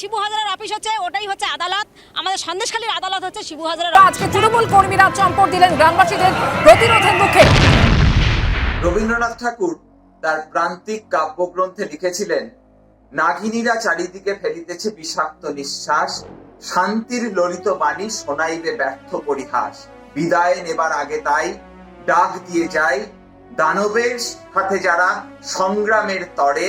শিবু হাজারের অফিস হচ্ছে ওটাই হচ্ছে আদালত। আমাদের সন্দেশখালীর আদালত হচ্ছে শিবু হাজারের আজকে তৃণমূল কর্মীরা চম্পট দিলেন গ্রামবাসীদের প্রতিরোধের মুখে। রবীন্দ্রনাথ ঠাকুর তার প্রান্তিক কাব্যগ্রন্থে লিখেছিলেন নাগিনীরা চারিদিকে ফেলিতেছে বিষাক্ত নিঃশ্বাস শান্তির ললিত বাণী শোনাইবে ব্যর্থ পরিহাস। বিদায় নেবার আগে তাই ডাক দিয়ে যায় দানবের সাথে যারা সংগ্রামের তরে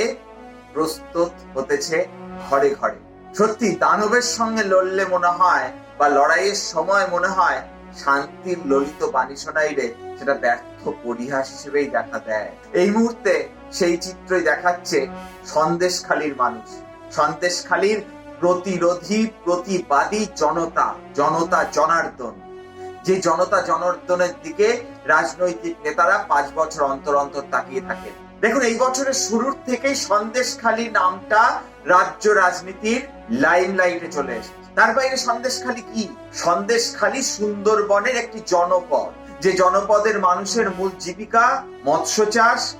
প্রস্তুত হতেছে ঘরে ঘরে। সত্যি দানবের সঙ্গে লড়লে মনে হয়, বা লড়াইয়ের সময় মনে হয়, শান্তির ললিত বাণী শোনাইলে সেটা ব্যর্থ পরিহাস হিসেবেই দেখা দেয়। এই মুহূর্তে সেই চিত্রই দেখাচ্ছে সন্দেশখালীর মানুষ। সন্দেশখালীর প্রতিরোধী, প্রতিবাদী জনতা জনতা জনার্দন। যে জনতা জনার্দনের দিকে রাজনৈতিক নেতারা পাঁচ বছর অন্তর অন্তর তাকিয়ে থাকেন। দেখুন, এই বছরের শুরুর থেকেই সন্দেশখালী নামটা রাজ্য রাজনীতির লাইমলাইটে চলে এসেছে। তার বাইরে সন্দেশখালী কি? সন্দেশখালী সুন্দরবনের একটি জনপদ। যে জনপদের মানুষের মূল জীবিকা মৎস্য চাষ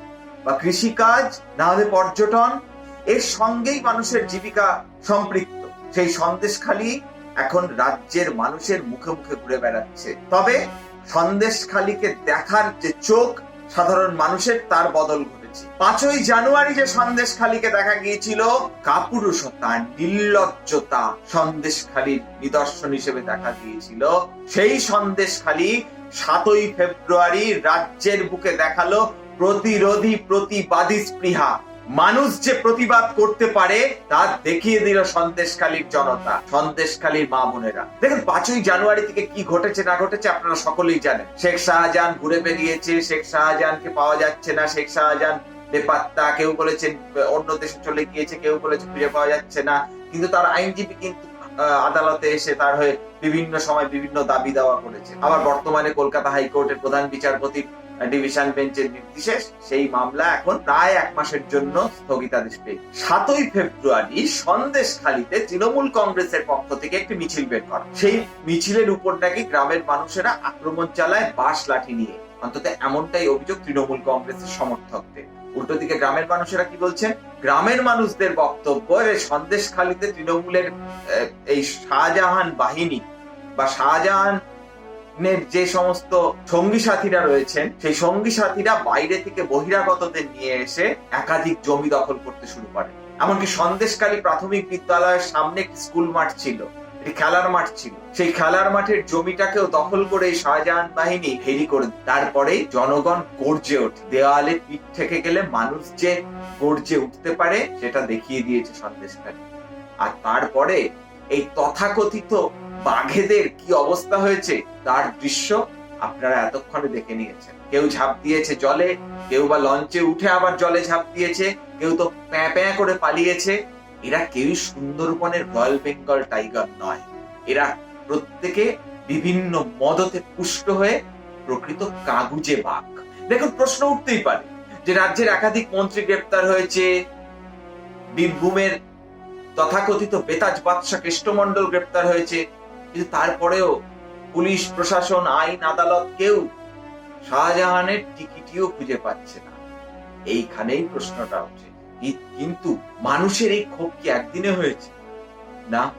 বা কৃষিকাজ, না হলে পর্যটন, এর সঙ্গেই মানুষের জীবিকা সম্পৃক্ত। সেই সন্দেশখালী এখন রাজ্যের মানুষের মুখে মুখে ঘুরে বেড়াচ্ছে। তবে সন্দেশখালীকে দেখার যে চোখ সাধারণ মানুষের, তার বদল ঘটেছে পাঁচই জানুয়ারি যে সন্দেশখালীকে দেখা গিয়েছিল, কাপুরুষতা, নির্লজ্জতা সন্দেশখালীর নিদর্শন হিসেবে দেখা গিয়েছিল। সেই সন্দেশ সন্দেশখালী সাতই ফেব্রুয়ারি রাজ্যের বুকে দেখাল প্রতিরোধী প্রতিবাদী স্পৃহা। মানুষ যে প্রতিবাদ করতে পারে, তা দেখিয়ে দিল সন্দেশখালীর জনতা, সন্দেশখালীর মা বোনেরা। দেখুন, পাঁচই জানুয়ারি থেকে কি ঘটেছে, না ঘটেছে, আপনারা সকলেই জানেন। শেখ শাহজাহান ঘুরে বেরিয়েছে, শেখ শাহজাহানকে পাওয়া যাচ্ছে না, শেখ শাহজাহান বেপাত্তা, কেউ বলেছেন, অন্য দেশে চলে গিয়েছে, কেউ বলেছে খুঁজে পাওয়া যাচ্ছে না। কিন্তু তার আইনজীবী কিন্তু আদালতে এসে তার হয়ে বিভিন্ন সময় বিভিন্ন দাবি দেওয়া করেছে। আবার বর্তমানে কলকাতা হাইকোর্টের প্রধান বিচারপতি ডিভিশন বেঞ্চের নির্দেশে সেই মামলা এখন প্রায় এক মাসের জন্য স্থগিতাদেশ পেয়ে। সাতই ফেব্রুয়ারি সন্দেশখালীতে তৃণমূল কংগ্রেসের পক্ষ থেকে একটি মিছিল বের করা। সেই মিছিলের উপর নাকি গ্রামের মানুষেরা আক্রমণ চালায় বাঁশ লাঠি নিয়ে। অন্তত এমনটাই অভিযোগ তৃণমূল কংগ্রেসের সমর্থকদের। উল্টো দিকে গ্রামের মানুষেরা কি বলছেন? গ্রামের মানুষদের বক্তব্য সন্দেশখালীতে তৃণমূলের এই শাহজাহান বাহিনী বা শাহজাহান যে সমস্ত সঙ্গী সাথীরা রয়েছেন, সেই সঙ্গী সাথীরা বাইরে থেকে বহিরাগতদের নিয়ে এসে একাধিক জমি দখল করতে শুরু করে। এমনকি সন্দেশকালী প্রাথমিক বিদ্যালয়ের সামনে স্কুল মাঠ ছিল খেলার মাঠ ছিল। সেই খেলার মাঠের জমিটাকেও দখল করে শাহজাহান বাহিনী হেরি করে। তারপরে জনগণ গর্জে ওঠে। দেওয়ালে পিঠ থেকে গেলে মানুষ যে গর্জে উঠতে পারে, সেটা দেখিয়ে দিয়েছে সন্দেশকালী আর তারপরে এই তথাকথিত বাঘেদের কি অবস্থা হয়েছে, তার দৃশ্য আপনারা এতক্ষণে দেখে নিয়েছেন। কেউ ঝাঁপ দিয়েছে জলে, কেউ বা লঞ্চে উঠে আবার জলে ঝাঁপ দিয়েছে, কেউ তো প্যাঁ প্যাঁ করে পালিয়েছে। এরা কেউই সুন্দরবনের রয়্যাল বেঙ্গল টাইগার নয়। এরা প্রত্যেকে বিভিন্ন মদতে পুষ্ট হয়ে প্রকৃত কাগুজে বাঘ। দেখুন, প্রশ্ন উঠতেই পারে যে রাজ্যের একাধিক মন্ত্রী গ্রেপ্তার হয়েছে, বীরভূমের তথাকথিত বেতাজ বাদশা কৃষ্ণমন্ডল গ্রেপ্তার হয়েছে কিন্তু তারপরেও পুলিশ, প্রশাসন, আইন, আদালত কেউ শাহজাহানের টিকিটিও খুঁজে পাচ্ছে না। এইখানেই প্রশ্নটা কি- কিন্তু মানুষের এই ক্ষোভ কি একদিনে হয়েছে? না,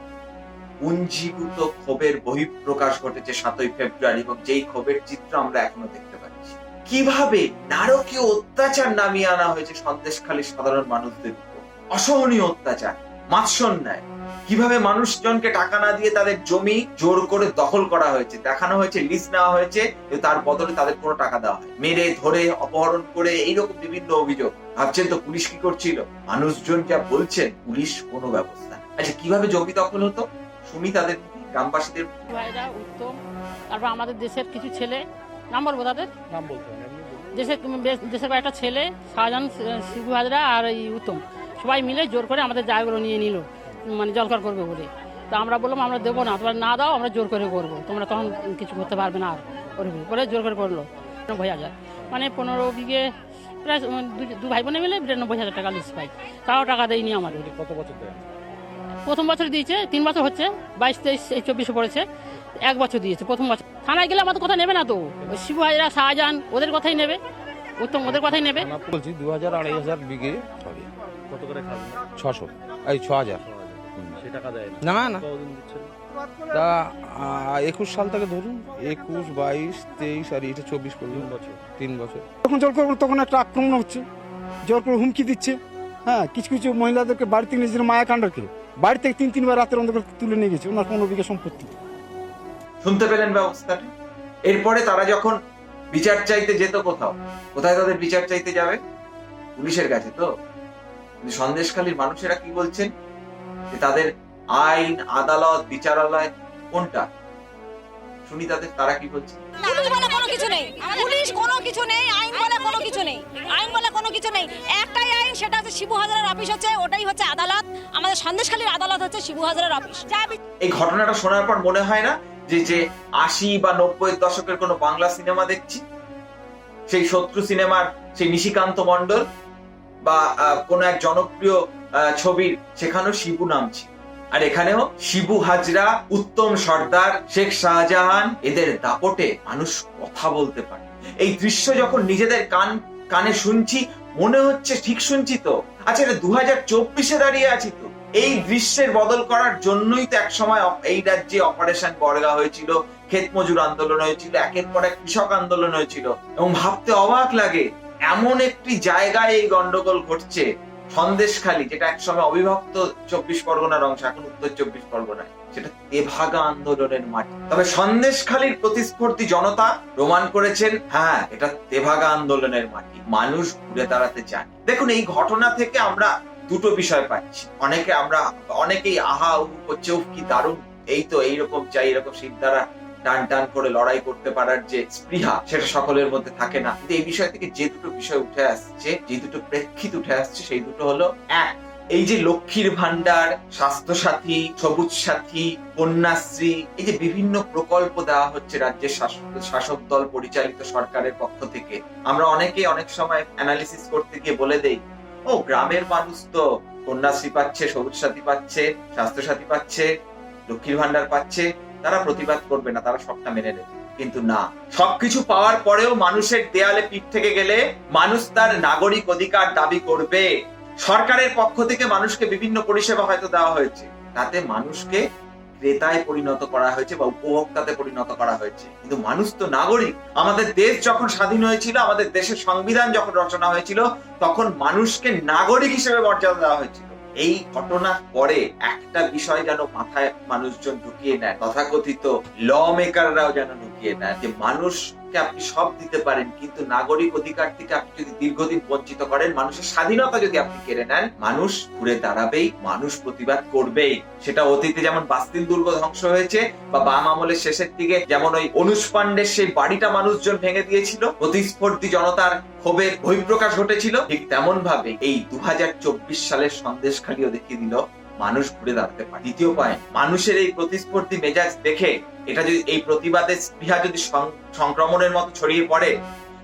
পুঞ্জীভূত ক্ষোভের বহিঃপ্রকাশ ঘটেছে সাতই ফেব্রুয়ারি এবং যেই ক্ষোভের চিত্র আমরা এখনও দেখতে পাচ্ছি। কীভাবে নারকীয় অত্যাচার নামিয়ে আনা হয়েছে সন্দেশখালী সাধারণ মানুষদের উপর? অসহনীয় অত্যাচার। মাৎসন্যায় কীভাবে মানুষজনকে টাকা না দিয়ে তাদের জমি জোর করে দখল করা হয়েছে দেখানো হয়েছে লিস্ট নেওয়া হয়েছে তার বদলে তাদের কোনো টাকা দেওয়া হয়। মেরে ধরে অপহরণ করে এইরকম বিভিন্ন অভিযোগ। ভাবছেন তো পুলিশ কি করছিল? মানুষজন যা বলছেন পুলিশ কোনো ব্যবস্থা নেই। আচ্ছা কীভাবে জমি দখল হতো? শুনি তাদের গ্রামবাসীদের তারপর আমাদের দেশের কিছু ছেলে নাম বলব তাদের? নাম বলতে। দেশের দেশের কয়েকটা ছেলে শাহজাহান শিবু হাজরা আর এই উত্তম। সবাই মিলে জোর করে আমাদের জায়গাগুলো নিয়ে নিল মানে জলকর করবে বলে। তো আমরা বললাম আমরা দেবো না। তোমরা না দাও আমরা জোর করে করব। তোমরা তখন কিছু করতে পারবে না আর করবে বলে জোর করে করল। নব্বই হাজার। মানে পনেরো বিঘে প্রায় দু- দু ভাই বোনে মিলে বিরানব্বই হাজার টাকা লিস্ট পাই। তাও টাকা দেয়নি আমাদের। কত বছর প্রথম বছর দিয়েছে তিন বছর হচ্ছে বাইশ তেইশ এই চব্বিশে পড়েছে এক বছর দিয়েছে প্রথম বছর। থানায় গেলে আমাদের কথা নেবে না তো। শিবু হাজরা শাহজাহান ওদের কথাই নেবে উত্তম ওদের কথাই নেবে। বলছি দু হাজার আড়াই হাজার বিঘে হবে। কত করে খাবেন ছশো। এই ছ হাজার সে টাকা দেয় না। না না। কতদিন দিচ্ছেন? তা একুশ সাল থেকে ধরুন একুশ বাইশ তেইশ আর এটা চব্বিশ করল তিন বছর। তিন বছর। যখন জল করব তখন একটা আক্রমণ হচ্ছে। জল করে হুমকি দিচ্ছে। হ্যাঁ কিছু কিছু মহিলাদেরকে বাড়ি থেকে নিজের মায়া কাণ্ডকে বাড়ি থেকে তিন তিনবার রাতের অন্ধকার তুলে নিয়ে গেছে। ওনার পনেরো বিঘা সম্পত্তি। শুনতে পেলেন ব্যবস্থাটা? এরপরে তারা যখন বিচার চাইতে যেত কোথাও কোথায় তাদের বিচার চাইতে যাবে? পুলিশের কাছে তো? সন্দেশখালীর মানুষেরা কি বলছেন? যে তাদের আইন আদালত বিচারালয় কোনটা? শুনি তাদের তারা কি বলছে? কোনো কিছু নেই। পুলিশ কোনো কিছু নেই আইন বলে কোনো কিছু নেই। আইন বলে কোনো কিছু নেই। একটাই আইন সেটা হচ্ছে শিবু হাজারের অফিস হচ্ছে ওটাই হচ্ছে আদালত। আমাদের সন্দেশখালীর আদালত হচ্ছে শিবু হাজারের অফিস। এই ঘটনাটা শোনার পর মনে হয় না যে যে আশি বা নব্বই দশকের কোনো বাংলা সিনেমা দেখছি? সেই শত্রু সিনেমার সেই নিশিকান্ত মন্ডল বা কোনো এক জনপ্রিয় ছবির, সেখানেও শিবু নাম ছিল আর এখানেও শিবু হাজরা, উত্তম সর্দার, শেখ শাহজাহান, এদের দাপটে মানুষ কথা বলতে পারে। এই দৃশ্য যখন নিজেদের কান, কানে শুনছি, মনে হচ্ছে ঠিক শুনছি তো। আচ্ছা এটা দু হাজার চব্বিশে দাঁড়িয়ে আছি তো। এই দৃশ্যের বদল করার জন্যই তো এক সময় এই রাজ্যে অপারেশন বর্গা হয়েছিল ক্ষেত মজুর আন্দোলন হয়েছিল, একের পর এক কৃষক আন্দোলন হয়েছিল। এবং ভাবতে অবাক লাগে এমন একটি জায়গায় এই গন্ডগোল ঘটছে, সন্দেশখালী, যেটা একসময় অবিভক্ত চব্বিশ পরগনার অংশ, এখন উত্তর চব্বিশ পরগনায়। সেটা তেভাগা আন্দোলনের মাটি তবে সন্দেশখালীর প্রতিস্পর্ধী জনতা প্রমাণ করেছেন হ্যাঁ এটা তেভাগা আন্দোলনের মাটি মানুষ ঘুরে দাঁড়াতে চায়। দেখুন, এই ঘটনা থেকে আমরা দুটো বিষয় পাচ্ছি। অনেকে আমরা, অনেকেই আহা করছে, উফ, কি দারুণ। এই তো এইরকম চাই এরকম সিদ্ধারা টান টান করে লড়াই করতে পারার যে স্পৃহা সেটা সকলের মধ্যে থাকে না। কিন্তু এই বিষয় থেকে যে দুটো বিষয় উঠে আসছে, যে দুটো প্রেক্ষিত উঠে আসছে, সেই দুটো হলো এক, এই যে লক্ষ্মীর ভান্ডার স্বাস্থ্য সাথী সবুজ সাথী কন্যাশ্রী, এই যে বিভিন্ন প্রকল্প দেওয়া হচ্ছে রাজ্যের শাসক শাসক দল পরিচালিত সরকারের পক্ষ থেকে। আমরা অনেকে অনেক সময় অ্যানালিসিস করতে গিয়ে বলে দেই, ও, গ্রামের মানুষ তো কন্যাশ্রী পাচ্ছে সবুজ সাথী পাচ্ছে স্বাস্থ্য সাথী পাচ্ছে, লক্ষ্মীর ভান্ডার পাচ্ছে। তারা প্রতিবাদ করবে না, তারা সবটা মেনে নেবে। কিন্তু না, সবকিছু পাওয়ার পরেও মানুষের দেয়ালে পিঠ থেকে গেলে মানুষ তার নাগরিক অধিকার দাবি করবে। সরকারের পক্ষ থেকে মানুষকে বিভিন্ন পরিষেবা হয়তো দেওয়া হয়েছে, তাতে মানুষকে ক্রেতায় পরিণত করা হয়েছে বা উপভোক্তাতে পরিণত করা হয়েছে। কিন্তু মানুষ তো নাগরিক। আমাদের দেশ যখন স্বাধীন হয়েছিল, আমাদের দেশের সংবিধান যখন রচনা হয়েছিল, তখন মানুষকে নাগরিক হিসেবে মর্যাদা দেওয়া হয়েছিল। এই ঘটনা পরে একটা বিষয় যেন মাথায় মানুষজন ঢুকিয়ে নেয়। তথাকথিত ল মেকাররাও যেন ঢুকিয়ে নেয় যে মানুষকে আপনি সব দিতে পারেন, কিন্তু নাগরিক অধিকার থেকে আপনি যদি দীর্ঘদিন বঞ্চিত করেন, মানুষের স্বাধীনতা যদি আপনি কেড়ে নেন, মানুষ ঘুরে দাঁড়াবেই, মানুষ প্রতিবাদ করবেই। সেটা অতীতে যেমন বাস্তিল দুর্গ ধ্বংস হয়েছে, বা বাম আমলের শেষের দিকে যেমন ওই অনুষ পাণ্ডের সেই বাড়িটা মানুষজন ভেঙে দিয়েছিল প্রতিস্পর্ধী জনতার ক্ষোভের বহিঃপ্রকাশ ঘটেছিল, ঠিক তেমন ভাবে এই দু হাজার চব্বিশ সালের সন্দেশখালিও দেখিয়ে দিল মানুষ ঘুরে দাঁড়াতে পারে। দ্বিতীয় পয়েন্ট মানুষের এই প্রতিস্পর্ধী মেজাজ দেখে এটা যদি, এই প্রতিবাদের স্পৃহা যদি সংক্রমণের মতো ছড়িয়ে পড়ে,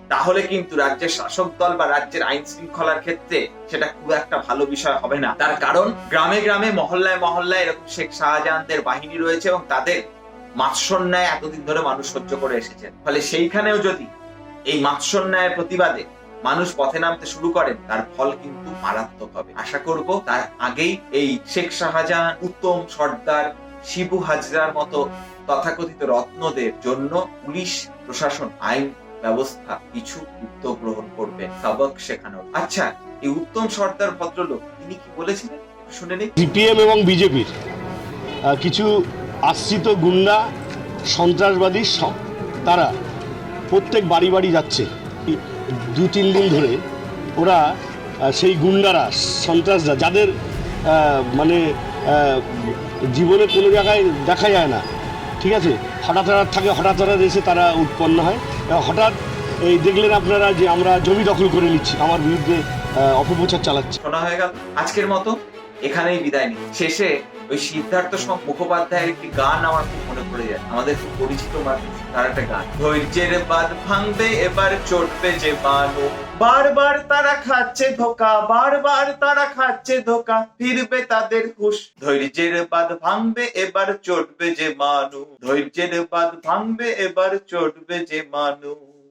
তাহলে কিন্তু রাজ্যের শাসক দল বা রাজ্যের আইন শৃঙ্খলার ক্ষেত্রে সেটা খুব একটা ভালো বিষয় হবে না। তার কারণ, গ্রামে গ্রামে, মহল্লায় মহল্লায় এরকম শেখ শাহজাহানদের বাহিনী রয়েছে এবং তাদের মাৎসন্যায় এতদিন ধরে মানুষ সহ্য করে এসেছেন। ফলে সেইখানেও যদি এই মাৎসন্যায়ের প্রতিবাদে মানুষ পথে নামতে শুরু করেন, তার ফল কিন্তু মারাত্মক হবে। আশা করব তার আগেই এই শেখ শাহজাহান, উত্তম সর্দার, শিবু হাজরার মতো তথাকথিত রত্নদের জন্য পুলিশ, প্রশাসন, আইন ব্যবস্থা কিছু উদ্যোগ গ্রহণ করবে সবক শেখানোর। আচ্ছা এই উত্তম সর্দার ভদ্রলোক, তিনি কি বলেছিলেন? শুনে নিই সিপিএম এবং বিজেপির কিছু আশ্রিত গুন্ডা, সন্ত্রাসবাদী তারা প্রত্যেক বাড়ি বাড়ি যাচ্ছে। দু, তিন দিন ধরে ওরা সেই গুন্ডারা, সন্ত্রাসরা, যাদের মানে জীবনে কোনো জায়গায় দেখা যায় না, ঠিক আছে? হঠাৎ হঠাৎ থাকে, হঠাৎ হঠাৎ এসে তারা উৎপন্ন হয়। হঠাৎ এই দেখলেন আপনারা যে আমরা জমি দখল করে নিচ্ছি, আমার বিরুদ্ধে অপপ্রচার চালাচ্ছি। শোনা হয়ে গেল। আজকের মতো এখানেই বিদায় নিই। শেষে ওই সিদ্ধার্থ মুখোপাধ্যায়ের একটি গান আমার খুব মনে পড়ে যায়। আমাদের খুব পরিচিত তার একটা গান। ধৈর্যের বাদ ভাঙবে, এবার চটবে যে বানু। বারবার তারা খাচ্ছে ধোকা, বারবার তারা খাচ্ছে ধোকা, ফিরবে তাদের হুশ। ধৈর্যের বাদ ভাঙবে, এবার চটবে যে মানু ধৈর্যের বাদ ভাঙবে, এবার চটবে যে মানু